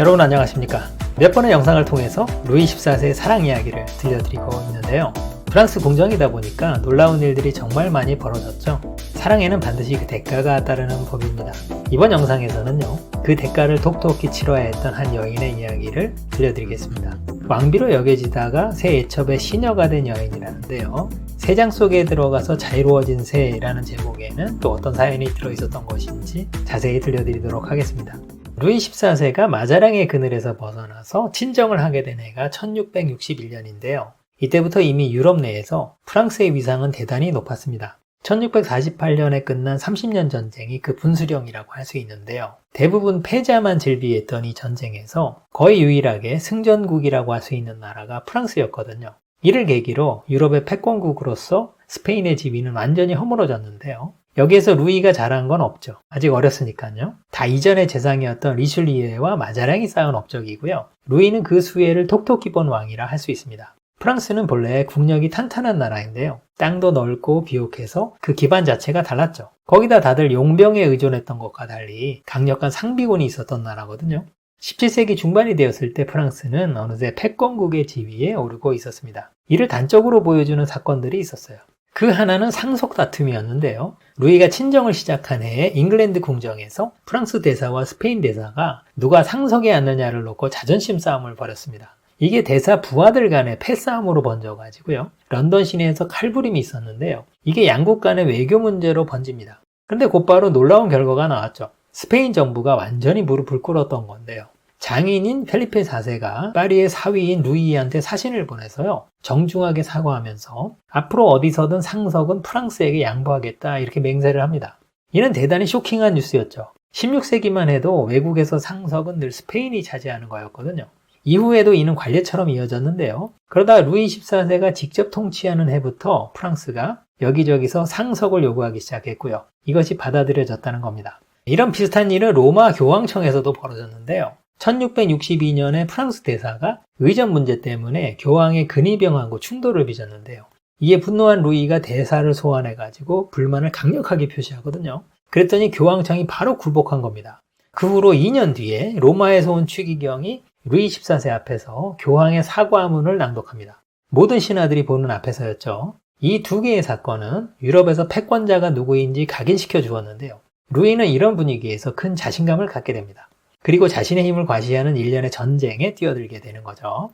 여러분 안녕하십니까? 몇 번의 영상을 통해서 루이 14세의 사랑 이야기를 들려드리고 있는데요. 프랑스 궁정이다 보니까 놀라운 일들이 정말 많이 벌어졌죠. 사랑에는 반드시 그 대가가 따르는 법입니다. 이번 영상에서는요 그 대가를 톡톡히 치러야 했던 한 여인의 이야기를 들려드리겠습니다. 왕비로 여겨지다가 새 애첩의 시녀가 된 여인이라는데요. 세장 속에 들어가서 자유로워진 새라는 제목에는 또 어떤 사연이 들어있었던 것인지 자세히 들려드리도록 하겠습니다 루이 14세가 마자랑의 그늘에서 벗어나서 친정을 하게 된 해가 1661년인데요. 이때부터 이미 유럽 내에서 프랑스의 위상은 대단히 높았습니다. 1648년에 끝난 30년 전쟁이 그 분수령이라고 할 수 있는데요. 대부분 패자만 즐비했던 이 전쟁에서 거의 유일하게 승전국이라고 할 수 있는 나라가 프랑스였거든요. 이를 계기로 유럽의 패권국으로서 스페인의 지위는 완전히 허물어졌는데요. 여기에서 루이가 잘한 건 없죠. 아직 어렸으니까요. 다 이전의 재상이었던 리슐리에와 마자랑이 쌓은 업적이고요. 루이는 그 수혜를 톡톡히 본 왕이라 할 수 있습니다. 프랑스는 본래 국력이 탄탄한 나라인데요. 땅도 넓고 비옥해서 그 기반 자체가 달랐죠. 거기다 다들 용병에 의존했던 것과 달리 강력한 상비군이 있었던 나라거든요. 17세기 중반이 되었을 때 프랑스는 어느새 패권국의 지위에 오르고 있었습니다. 이를 단적으로 보여주는 사건들이 있었어요. 그 하나는 상속 다툼이었는데요. 루이가 친정을 시작한 해에 잉글랜드 궁정에서 프랑스 대사와 스페인 대사가 누가 상석에 앉느냐를 놓고 자존심 싸움을 벌였습니다. 이게 대사 부하들 간의 패싸움으로 번져가지고요. 런던 시내에서 칼부림이 있었는데요. 이게 양국 간의 외교 문제로 번집니다. 근데 곧바로 놀라운 결과가 나왔죠. 스페인 정부가 완전히 무릎을 꿇었던 건데요. 장인인 펠리페 4세가 파리의 사위인 루이한테 사신을 보내서요. 정중하게 사과하면서 앞으로 어디서든 상석은 프랑스에게 양보하겠다 이렇게 맹세를 합니다. 이는 대단히 쇼킹한 뉴스였죠. 16세기만 해도 외국에서 상석은 늘 스페인이 차지하는 거였거든요. 이후에도 이는 관례처럼 이어졌는데요. 그러다 루이 14세가 직접 통치하는 해부터 프랑스가 여기저기서 상석을 요구하기 시작했고요. 이것이 받아들여졌다는 겁니다. 이런 비슷한 일은 로마 교황청에서도 벌어졌는데요. 1662년에 프랑스 대사가 의전 문제 때문에 교황의 근위병하고 충돌을 빚었는데요. 이에 분노한 루이가 대사를 소환해가지고 불만을 강력하게 표시하거든요. 그랬더니 교황청이 바로 굴복한 겁니다. 그 후로 2년 뒤에 로마에서 온 추기경이 루이 14세 앞에서 교황의 사과문을 낭독합니다. 모든 신하들이 보는 앞에서였죠. 이 두 개의 사건은 유럽에서 패권자가 누구인지 각인시켜 주었는데요. 루이는 이런 분위기에서 큰 자신감을 갖게 됩니다. 그리고 자신의 힘을 과시하는 일련의 전쟁에 뛰어들게 되는 거죠.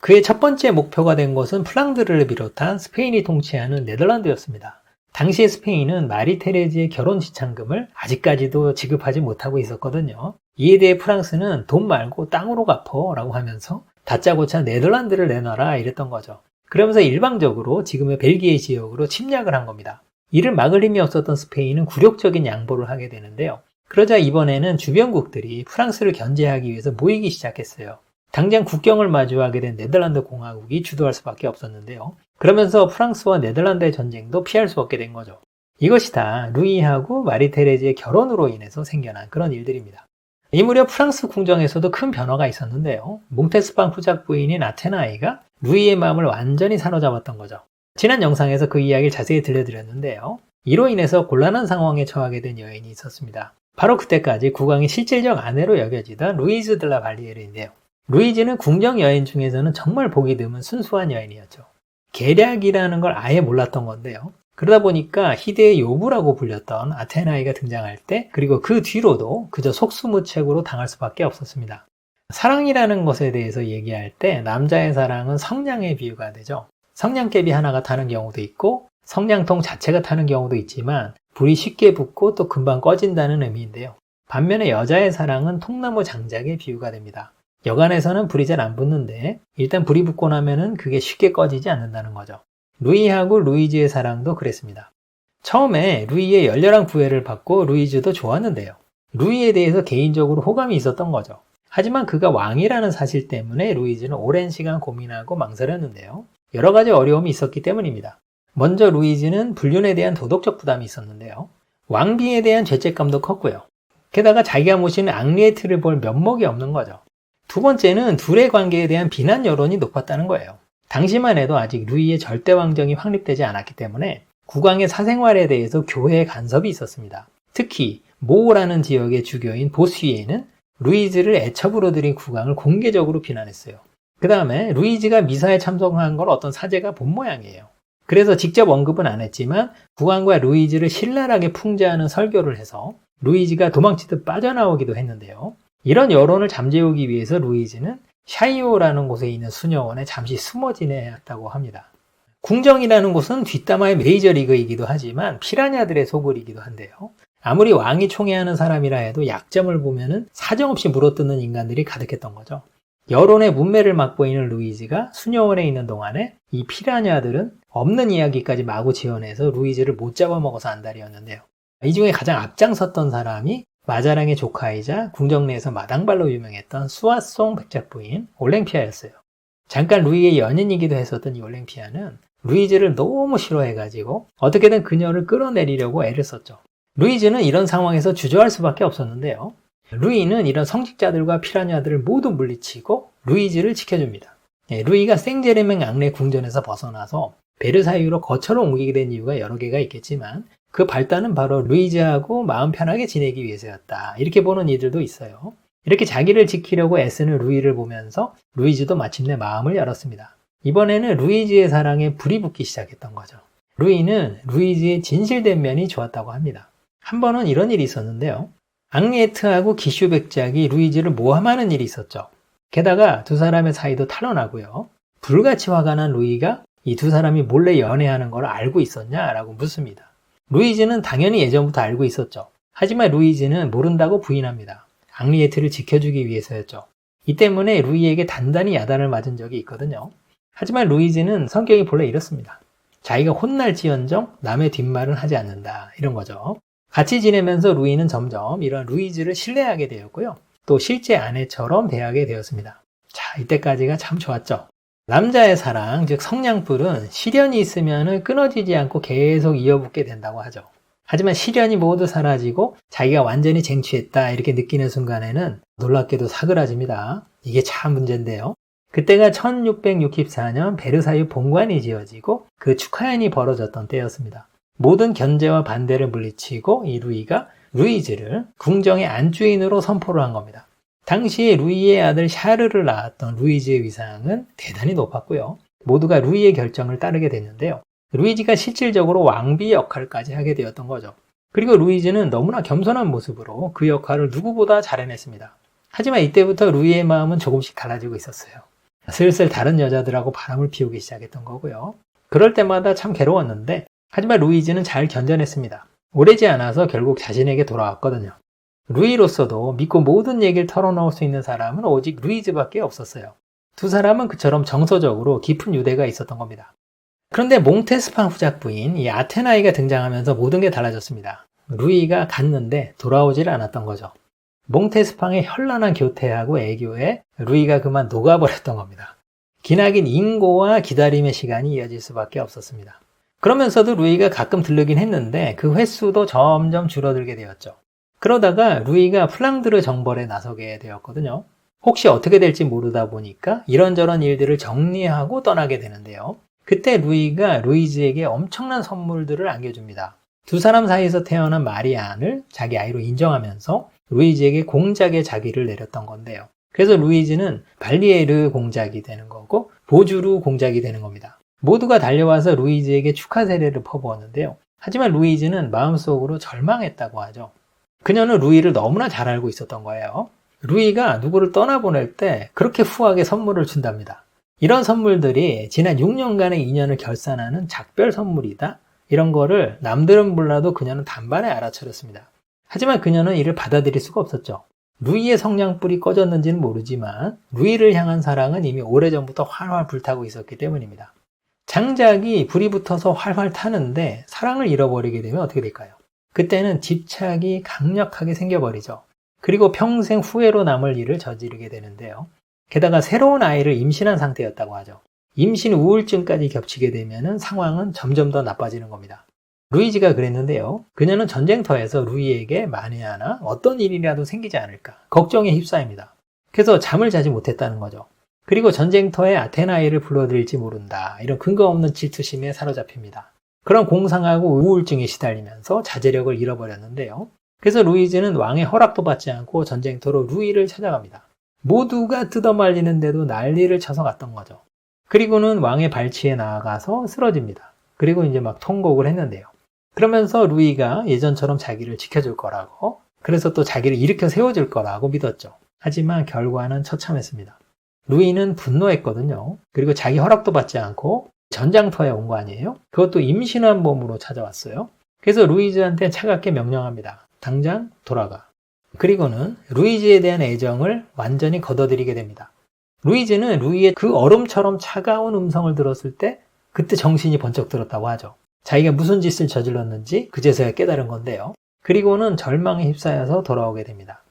그의 첫 번째 목표가 된 것은 플랑드르를 비롯한 스페인이 통치하는 네덜란드였습니다. 당시의 스페인은 마리 테레지의 결혼 지참금을 아직까지도 지급하지 못하고 있었거든요. 이에 대해 프랑스는 돈 말고 땅으로 갚어 라고 하면서 다짜고짜 네덜란드를 내놔라 이랬던 거죠. 그러면서 일방적으로 지금의 벨기에 지역으로 침략을 한 겁니다. 이를 막을 힘이 없었던 스페인은 굴욕적인 양보를 하게 되는데요. 그러자 이번에는 주변국들이 프랑스를 견제하기 위해서 모이기 시작했어요. 당장 국경을 마주하게 된 네덜란드 공화국이 주도할 수밖에 없었는데요. 그러면서 프랑스와 네덜란드의 전쟁도 피할 수 없게 된 거죠. 이것이 다 루이하고 마리 테레즈의 결혼으로 인해서 생겨난 그런 일들입니다. 이 무렵 프랑스 궁정에서도 큰 변화가 있었는데요. 몽테스팡 후작 부인인 아테나이가 루이의 마음을 완전히 사로잡았던 거죠. 지난 영상에서 그 이야기를 자세히 들려드렸는데요. 이로 인해서 곤란한 상황에 처하게 된 여인이 있었습니다. 바로 그때까지 국왕의 실질적 아내로 여겨지던 루이즈 들라 발리에르인데요. 루이즈는 궁정 여인 중에서는 정말 보기 드문 순수한 여인이었죠. 계략이라는 걸 아예 몰랐던 건데요. 그러다 보니까 희대의 요부라고 불렸던 아테나이가 등장할 때 그리고 그 뒤로도 그저 속수무책으로 당할 수밖에 없었습니다. 사랑이라는 것에 대해서 얘기할 때 남자의 사랑은 성냥의 비유가 되죠. 성냥개비 하나가 타는 경우도 있고 성냥통 자체가 타는 경우도 있지만 불이 쉽게 붙고 또 금방 꺼진다는 의미인데요. 반면에 여자의 사랑은 통나무 장작의 비유가 됩니다. 여간에서는 불이 잘 안 붙는데 일단 불이 붙고 나면은 그게 쉽게 꺼지지 않는다는 거죠. 루이하고 루이즈의 사랑도 그랬습니다. 처음에 루이의 열렬한 구애를 받고 루이즈도 좋았는데요. 루이에 대해서 개인적으로 호감이 있었던 거죠. 하지만 그가 왕이라는 사실 때문에 루이즈는 오랜 시간 고민하고 망설였는데요. 여러 가지 어려움이 있었기 때문입니다. 먼저 루이즈는 불륜에 대한 도덕적 부담이 있었는데요. 왕비에 대한 죄책감도 컸고요. 게다가 자기가 모시는 앙리에트를 볼 면목이 없는 거죠. 두 번째는 둘의 관계에 대한 비난 여론이 높았다는 거예요. 당시만 해도 아직 루이의 절대 왕정이 확립되지 않았기 때문에 국왕의 사생활에 대해서 교회의 간섭이 있었습니다. 특히 모라는 지역의 주교인 보스위에는 루이즈를 애첩으로 들인 국왕을 공개적으로 비난했어요. 그 다음에 루이즈가 미사에 참석한 걸 어떤 사제가 본 모양이에요. 그래서 직접 언급은 안 했지만 국왕과 루이즈를 신랄하게 풍자하는 설교를 해서 루이즈가 도망치듯 빠져나오기도 했는데요. 이런 여론을 잠재우기 위해서 루이즈는 샤이오라는 곳에 있는 수녀원에 잠시 숨어 지내었다고 합니다. 궁정이라는 곳은 뒷담화의 메이저리그이기도 하지만 피라냐들의 소굴이기도 한데요. 아무리 왕이 총애하는 사람이라 해도 약점을 보면은 사정없이 물어뜯는 인간들이 가득했던 거죠. 여론의 문매를 맡고 있는 루이즈가 수녀원에 있는 동안에 이 피라냐들은 없는 이야기까지 마구 지어내서 루이즈를 못 잡아먹어서 안달이었는데요. 이 중에 가장 앞장섰던 사람이 마자랑의 조카이자 궁정 내에서 마당발로 유명했던 수아송 백작부인 올랭피아였어요. 잠깐 루이의 연인이기도 했었던 이 올랭피아는 루이즈를 너무 싫어해가지고 어떻게든 그녀를 끌어내리려고 애를 썼죠. 루이즈는 이런 상황에서 주저할 수밖에 없었는데요. 루이는 이런 성직자들과 피라냐들을 모두 물리치고 루이즈를 지켜줍니다. 예, 루이가 생제르맹 앙레 궁전에서 벗어나서 베르사유로 거처로 옮기게 된 이유가 여러 개가 있겠지만 그 발단은 바로 루이즈하고 마음 편하게 지내기 위해서였다. 이렇게 보는 이들도 있어요. 이렇게 자기를 지키려고 애쓰는 루이를 보면서 루이즈도 마침내 마음을 열었습니다. 이번에는 루이즈의 사랑에 불이 붙기 시작했던 거죠. 루이는 루이즈의 진실된 면이 좋았다고 합니다. 한 번은 이런 일이 있었는데요. 앙리에트하고 기슈 백작이 루이즈를 모함하는 일이 있었죠. 게다가 두 사람의 사이도 탈원하고요. 불같이 화가 난 루이가 이 두 사람이 몰래 연애하는 걸 알고 있었냐라고 묻습니다. 루이즈는 당연히 예전부터 알고 있었죠. 하지만 루이즈는 모른다고 부인합니다. 앙리에트를 지켜주기 위해서였죠. 이 때문에 루이에게 단단히 야단을 맞은 적이 있거든요. 하지만 루이즈는 성격이 본래 이렇습니다. 자기가 혼날지언정 남의 뒷말은 하지 않는다. 이런 거죠. 같이 지내면서 루이는 점점 이런 루이즈를 신뢰하게 되었고요. 또 실제 아내처럼 대하게 되었습니다. 자, 이때까지가 참 좋았죠. 남자의 사랑, 즉 성냥불은 시련이 있으면 끊어지지 않고 계속 이어붙게 된다고 하죠. 하지만 시련이 모두 사라지고 자기가 완전히 쟁취했다 이렇게 느끼는 순간에는 놀랍게도 사그라집니다. 이게 참 문제인데요. 그때가 1664년 베르사유 본관이 지어지고 그 축하연이 벌어졌던 때였습니다. 모든 견제와 반대를 물리치고 이 루이가 루이즈를 궁정의 안주인으로 선포를 한 겁니다. 당시에 루이의 아들 샤르를 낳았던 루이즈의 위상은 대단히 높았고요. 모두가 루이의 결정을 따르게 됐는데요. 루이즈가 실질적으로 왕비 역할까지 하게 되었던 거죠. 그리고 루이즈는 너무나 겸손한 모습으로 그 역할을 누구보다 잘 해냈습니다. 하지만 이때부터 루이의 마음은 조금씩 달라지고 있었어요. 슬슬 다른 여자들하고 바람을 피우기 시작했던 거고요. 그럴 때마다 참 괴로웠는데 하지만 루이즈는 잘 견뎌냈습니다. 오래지 않아서 결국 자신에게 돌아왔거든요. 루이로서도 믿고 모든 얘기를 털어놓을 수 있는 사람은 오직 루이즈밖에 없었어요. 두 사람은 그처럼 정서적으로 깊은 유대가 있었던 겁니다. 그런데 몽테스팡 후작 부인 이 아테나이가 등장하면서 모든 게 달라졌습니다. 루이가 갔는데 돌아오질 않았던 거죠. 몽테스팡의 현란한 교태하고 애교에 루이가 그만 녹아버렸던 겁니다. 기나긴 인고와 기다림의 시간이 이어질 수밖에 없었습니다. 그러면서도 루이가 가끔 들르긴 했는데 그 횟수도 점점 줄어들게 되었죠. 그러다가 루이가 플랑드르 정벌에 나서게 되었거든요. 혹시 어떻게 될지 모르다 보니까 이런저런 일들을 정리하고 떠나게 되는데요. 그때 루이가 루이즈에게 엄청난 선물들을 안겨줍니다. 두 사람 사이에서 태어난 마리안을 자기 아이로 인정하면서 루이즈에게 공작의 자기를 내렸던 건데요. 그래서 루이즈는 발리에르 공작이 되는 거고 보주루 공작이 되는 겁니다. 모두가 달려와서 루이즈에게 축하 세례를 퍼부었는데요. 하지만 루이즈는 마음속으로 절망했다고 하죠. 그녀는 루이를 너무나 잘 알고 있었던 거예요. 루이가 누구를 떠나보낼 때 그렇게 후하게 선물을 준답니다. 이런 선물들이 지난 6년간의 인연을 결산하는 작별 선물이다. 이런 거를 남들은 몰라도 그녀는 단번에 알아차렸습니다. 하지만 그녀는 이를 받아들일 수가 없었죠. 루이의 성냥불이 꺼졌는지는 모르지만 루이를 향한 사랑은 이미 오래전부터 활활 불타고 있었기 때문입니다. 장작이 불이 붙어서 활활 타는데 사랑을 잃어버리게 되면 어떻게 될까요? 그때는 집착이 강력하게 생겨버리죠. 그리고 평생 후회로 남을 일을 저지르게 되는데요. 게다가 새로운 아이를 임신한 상태였다고 하죠. 임신 우울증까지 겹치게 되면 상황은 점점 더 나빠지는 겁니다. 루이지가 그랬는데요. 그녀는 전쟁터에서 루이에게 만에 하나 어떤 일이라도 생기지 않을까 걱정에 휩싸입니다. 그래서 잠을 자지 못했다는 거죠. 그리고 전쟁터에 아테나이를 불러들일지 모른다. 이런 근거 없는 질투심에 사로잡힙니다. 그런 공상하고 우울증에 시달리면서 자제력을 잃어버렸는데요. 그래서 루이즈는 왕의 허락도 받지 않고 전쟁터로 루이를 찾아갑니다. 모두가 뜯어말리는데도 난리를 쳐서 갔던 거죠. 그리고는 왕의 발치에 나아가서 쓰러집니다. 그리고 이제 막 통곡을 했는데요. 그러면서 루이가 예전처럼 자기를 지켜줄 거라고, 그래서 또 자기를 일으켜 세워줄 거라고 믿었죠. 하지만 결과는 처참했습니다. 루이는 분노했거든요. 그리고 자기 허락도 받지 않고 전장터에 온 거 아니에요? 그것도 임신한 몸으로 찾아왔어요. 그래서 루이즈한테 차갑게 명령합니다. 당장 돌아가. 그리고는 루이즈에 대한 애정을 완전히 걷어들이게 됩니다. 루이즈는 루이의 그 얼음처럼 차가운 음성을 들었을 때 그때 정신이 번쩍 들었다고 하죠. 자기가 무슨 짓을 저질렀는지 그제서야 깨달은 건데요. 그리고는 절망에 휩싸여서 돌아오게 됩니다.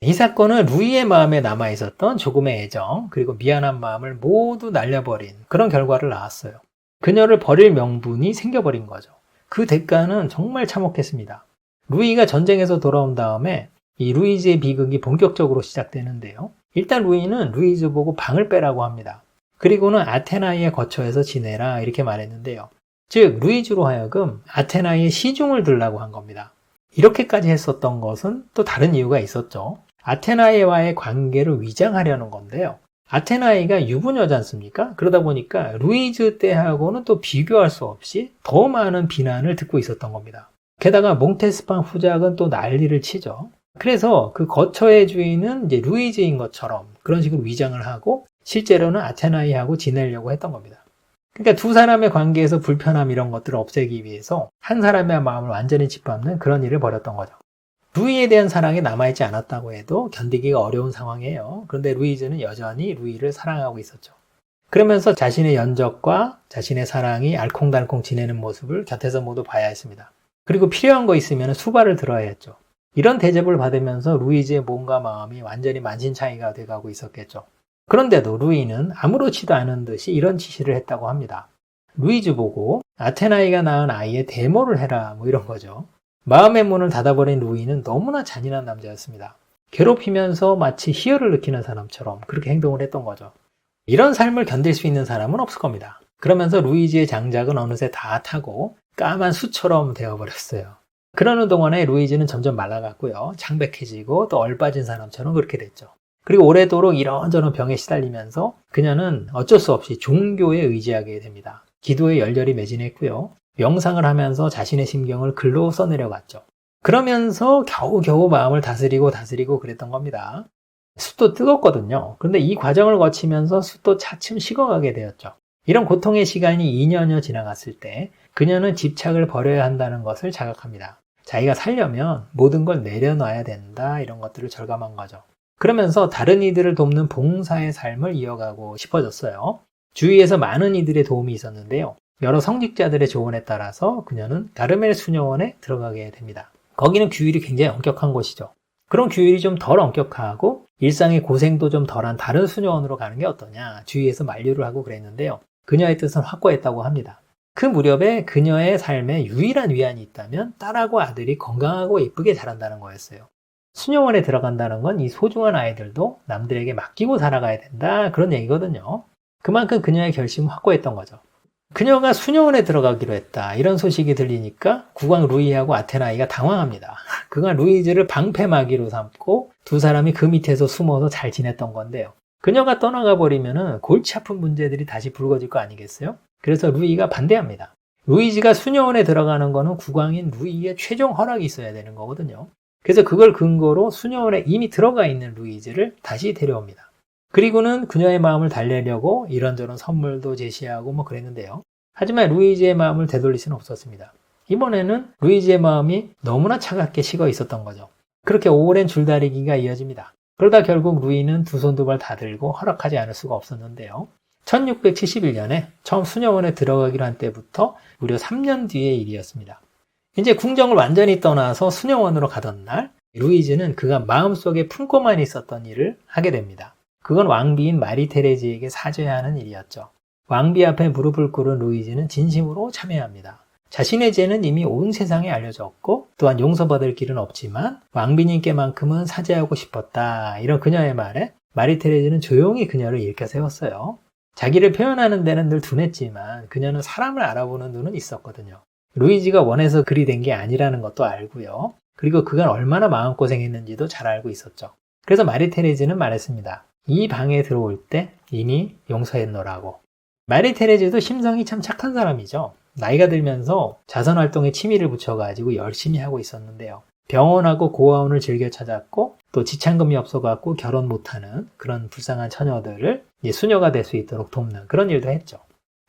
이 사건은 루이의 마음에 남아 있었던 조금의 애정, 그리고 미안한 마음을 모두 날려버린 그런 결과를 낳았어요. 그녀를 버릴 명분이 생겨버린 거죠. 그 대가는 정말 참혹했습니다. 루이가 전쟁에서 돌아온 다음에 이 루이즈의 비극이 본격적으로 시작되는데요. 일단 루이는 루이즈 보고 방을 빼라고 합니다. 그리고는 아테나이의 거처에서 지내라 이렇게 말했는데요. 즉 루이즈로 하여금 아테나이의 시중을 들라고 한 겁니다. 이렇게까지 했었던 것은 또 다른 이유가 있었죠. 아테나이와의 관계를 위장하려는 건데요. 아테나이가 유부녀지 않습니까? 그러다 보니까 루이즈 때하고는 또 비교할 수 없이 더 많은 비난을 듣고 있었던 겁니다. 게다가 몽테스팡 후작은 또 난리를 치죠. 그래서 그 거처의 주인은 이제 루이즈인 것처럼 그런 식으로 위장을 하고 실제로는 아테나이하고 지내려고 했던 겁니다. 그러니까 두 사람의 관계에서 불편함 이런 것들을 없애기 위해서 한 사람의 마음을 완전히 짓밟는 그런 일을 벌였던 거죠. 루이에 대한 사랑이 남아있지 않았다고 해도 견디기가 어려운 상황이에요. 그런데 루이즈는 여전히 루이를 사랑하고 있었죠. 그러면서 자신의 연적과 자신의 사랑이 알콩달콩 지내는 모습을 곁에서 모두 봐야 했습니다. 그리고 필요한 거 있으면 수발을 들어야 했죠. 이런 대접을 받으면서 루이즈의 몸과 마음이 완전히 만신창이가 돼가고 있었겠죠. 그런데도 루이는 아무렇지도 않은 듯이 이런 지시를 했다고 합니다. 루이즈 보고 아테나이가 낳은 아이의 데모를 해라 뭐 이런 거죠. 마음의 문을 닫아버린 루이는 너무나 잔인한 남자였습니다. 괴롭히면서 마치 희열을 느끼는 사람처럼 그렇게 행동을 했던 거죠. 이런 삶을 견딜 수 있는 사람은 없을 겁니다. 그러면서 루이즈의 장작은 어느새 다 타고 까만 수처럼 되어버렸어요. 그러는 동안에 루이즈는 점점 말라갔고요. 창백해지고 또 얼빠진 사람처럼 그렇게 됐죠. 그리고 오래도록 이런저런 병에 시달리면서 그녀는 어쩔 수 없이 종교에 의지하게 됩니다. 기도에 열렬히 매진했고요. 명상을 하면서 자신의 심경을 글로 써내려갔죠. 그러면서 겨우겨우 마음을 다스리고 다스리고 그랬던 겁니다. 숲도 뜨겁거든요. 그런데 이 과정을 거치면서 숲도 차츰 식어가게 되었죠. 이런 고통의 시간이 2년여 지나갔을 때 그녀는 집착을 버려야 한다는 것을 자각합니다. 자기가 살려면 모든 걸 내려놔야 된다 이런 것들을 절감한 거죠. 그러면서 다른 이들을 돕는 봉사의 삶을 이어가고 싶어졌어요. 주위에서 많은 이들의 도움이 있었는데요. 여러 성직자들의 조언에 따라서 그녀는 가르멜 수녀원에 들어가게 됩니다. 거기는 규율이 굉장히 엄격한 곳이죠. 그런 규율이 좀 덜 엄격하고 일상의 고생도 좀 덜한 다른 수녀원으로 가는 게 어떠냐 주위에서 만류를 하고 그랬는데요. 그녀의 뜻은 확고했다고 합니다. 그 무렵에 그녀의 삶에 유일한 위안이 있다면 딸하고 아들이 건강하고 예쁘게 자란다는 거였어요. 수녀원에 들어간다는 건 이 소중한 아이들도 남들에게 맡기고 살아가야 된다 그런 얘기거든요. 그만큼 그녀의 결심은 확고했던 거죠. 그녀가 수녀원에 들어가기로 했다. 이런 소식이 들리니까 국왕 루이하고 아테나이가 당황합니다. 그가 루이즈를 방패막이로 삼고 두 사람이 그 밑에서 숨어서 잘 지냈던 건데요. 그녀가 떠나가 버리면은 골치 아픈 문제들이 다시 불거질 거 아니겠어요? 그래서 루이가 반대합니다. 루이즈가 수녀원에 들어가는 거는 국왕인 루이의 최종 허락이 있어야 되는 거거든요. 그래서 그걸 근거로 수녀원에 이미 들어가 있는 루이즈를 다시 데려옵니다. 그리고는 그녀의 마음을 달래려고 이런저런 선물도 제시하고 뭐 그랬는데요. 하지만 루이즈의 마음을 되돌릴 수는 없었습니다. 이번에는 루이즈의 마음이 너무나 차갑게 식어 있었던 거죠. 그렇게 오랜 줄다리기가 이어집니다. 그러다 결국 루이는 두 손 두 발 다 들고 허락하지 않을 수가 없었는데요. 1671년에 처음 수녀원에 들어가기로 한 때부터 무려 3년 뒤의 일이었습니다. 이제 궁정을 완전히 떠나서 수녀원으로 가던 날, 루이즈는 그가 마음속에 품고만 있었던 일을 하게 됩니다. 그건 왕비인 마리 테레지에게 사죄해야 하는 일이었죠. 왕비 앞에 무릎을 꿇은 루이즈는 진심으로 참여합니다. 자신의 죄는 이미 온 세상에 알려졌고 또한 용서받을 길은 없지만 왕비님께만큼은 사죄하고 싶었다. 이런 그녀의 말에 마리 테레지는 조용히 그녀를 일으켜 세웠어요. 자기를 표현하는 데는 늘 둔했지만 그녀는 사람을 알아보는 눈은 있었거든요. 루이지가 원해서 그리 된 게 아니라는 것도 알고요. 그리고 그간 얼마나 마음고생했는지도 잘 알고 있었죠. 그래서 마리 테레즈는 말했습니다. 이 방에 들어올 때 이미 용서했노라고. 마리 테레즈도 심성이 참 착한 사람이죠. 나이가 들면서 자선 활동에 취미를 붙여가지고 열심히 하고 있었는데요. 병원하고 고아원을 즐겨 찾았고 또 지창금이 없어갖고 결혼 못하는 그런 불쌍한 처녀들을 수녀가 될 수 있도록 돕는 그런 일도 했죠.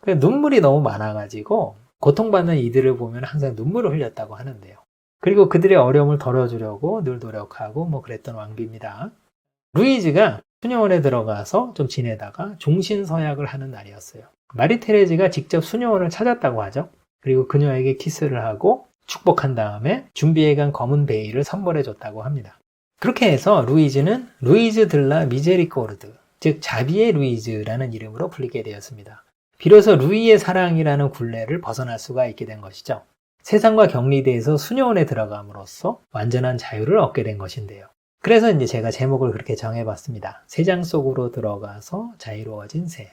그 눈물이 너무 많아가지고 고통받는 이들을 보면 항상 눈물을 흘렸다고 하는데요. 그리고 그들의 어려움을 덜어주려고 늘 노력하고 뭐 그랬던 왕비입니다. 루이즈가 수녀원에 들어가서 좀 지내다가 종신서약을 하는 날이었어요. 마리 테레즈가 직접 수녀원을 찾았다고 하죠. 그리고 그녀에게 키스를 하고 축복한 다음에 준비해간 검은 베일을 선물해 줬다고 합니다. 그렇게 해서 루이즈는 루이즈 들라 미제리코르드, 즉 자비의 루이즈라는 이름으로 불리게 되었습니다. 비로소 루이의 사랑이라는 굴레를 벗어날 수가 있게 된 것이죠. 세상과 격리돼서 수녀원에 들어감으로써 완전한 자유를 얻게 된 것인데요. 그래서 이제 제가 제목을 그렇게 정해봤습니다. 세장 속으로 들어가서 자유로워진 새.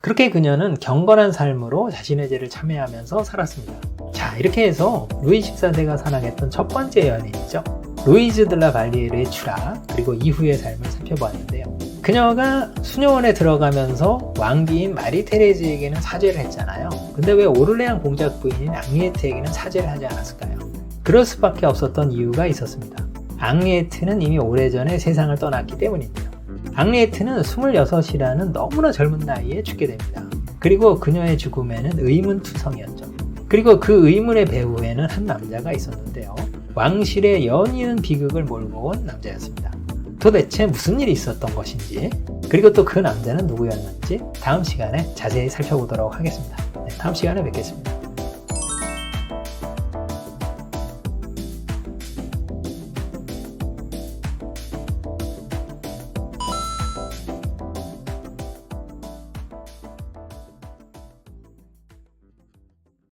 그렇게 그녀는 경건한 삶으로 자신의 죄를 참회하면서 살았습니다. 자, 이렇게 해서 루이 14세가 사랑했던 첫 번째 연인이죠. 루이즈 들라 발리에르의 추락, 그리고 이후의 삶을 살펴보았는데요. 그녀가 수녀원에 들어가면서 왕비인 마리 테레즈에게는 사죄를 했잖아요. 근데 왜 오를레앙 공작 부인인 앙리에트에게는 사죄를 하지 않았을까요? 그럴 수밖에 없었던 이유가 있었습니다. 앙리에트는 이미 오래전에 세상을 떠났기 때문인데요. 앙리에트는 26이라는 너무나 젊은 나이에 죽게 됩니다. 그리고 그녀의 죽음에는 의문투성이었죠. 그리고 그 의문의 배후에는 한 남자가 있었는데요. 왕실의 연이은 비극을 몰고 온 남자였습니다. 도대체 무슨 일이 있었던 것인지, 그리고 또 그 남자는 누구였는지 다음 시간에 자세히 살펴보도록 하겠습니다. 네, 다음 시간에 뵙겠습니다.